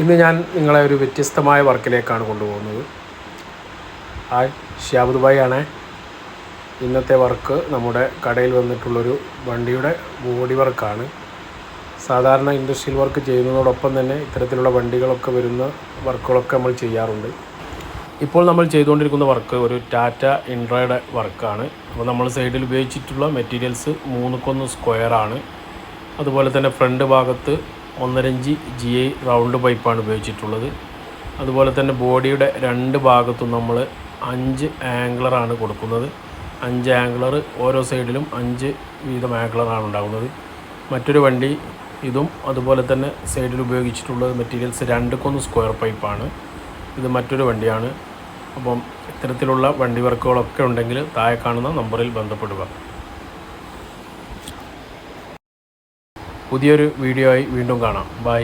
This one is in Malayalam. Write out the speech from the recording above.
ഇന്ന് ഞാൻ നിങ്ങളെ ഒരു വ്യത്യസ്തമായ വർക്കിലേക്കാണ് കൊണ്ടുപോകുന്നത്. ഹായ് ഷിയാബ് ദുബായി ആണേ ഇന്നത്തെ വർക്ക് നമ്മുടെ കടയിൽ വന്നിട്ടുള്ളൊരു വണ്ടിയുടെ ബോഡി വർക്കാണ്. സാധാരണ ഇൻഡസ്ട്രിയൽ വർക്ക് ചെയ്യുന്നതോടൊപ്പം തന്നെ ഇത്തരത്തിലുള്ള വണ്ടികളൊക്കെ വരുന്ന വർക്കുകളൊക്കെ നമ്മൾ ചെയ്യാറുണ്ട്. ഇപ്പോൾ നമ്മൾ ചെയ്തുകൊണ്ടിരിക്കുന്ന വർക്ക് ഒരു ടാറ്റ ഇൻട്രയുടെ വർക്കാണ്. അപ്പോൾ നമ്മൾ സൈഡിൽ ഉപയോഗിച്ചിട്ടുള്ള മെറ്റീരിയൽസ് മൂന്നുക്കൊന്ന് സ്ക്വയറാണ്. അതുപോലെ തന്നെ ഫ്രണ്ട് ഭാഗത്ത് ഒന്നരഞ്ച് ജി ഐ റൗണ്ട് പൈപ്പാണ് ഉപയോഗിച്ചിട്ടുള്ളത്. അതുപോലെ തന്നെ ബോഡിയുടെ രണ്ട് ഭാഗത്തും നമ്മൾ അഞ്ച് ആംഗ്ലറാണ് കൊടുക്കുന്നത്. അഞ്ച് ആംഗ്ലർ ഓരോ സൈഡിലും അഞ്ച് വീതം ആംഗ്ലറാണ് ഉണ്ടാകുന്നത്. മറ്റൊരു വണ്ടി ഇതും അതുപോലെ തന്നെ സൈഡിൽ ഉപയോഗിച്ചിട്ടുള്ളത് മെറ്റീരിയൽസ് രണ്ടുക്കൊന്ന് സ്ക്വയർ പൈപ്പാണ്. ഇത് മറ്റൊരു വണ്ടിയാണ്. അപ്പം ഇത്തരത്തിലുള്ള വണ്ടി വർക്കുകളൊക്കെ ഉണ്ടെങ്കിൽ താഴെ കാണുന്ന നമ്പറിൽ ബന്ധപ്പെടുക. പുതിയൊരു വീഡിയോ ആയി വീണ്ടും കാണാം. ബൈ.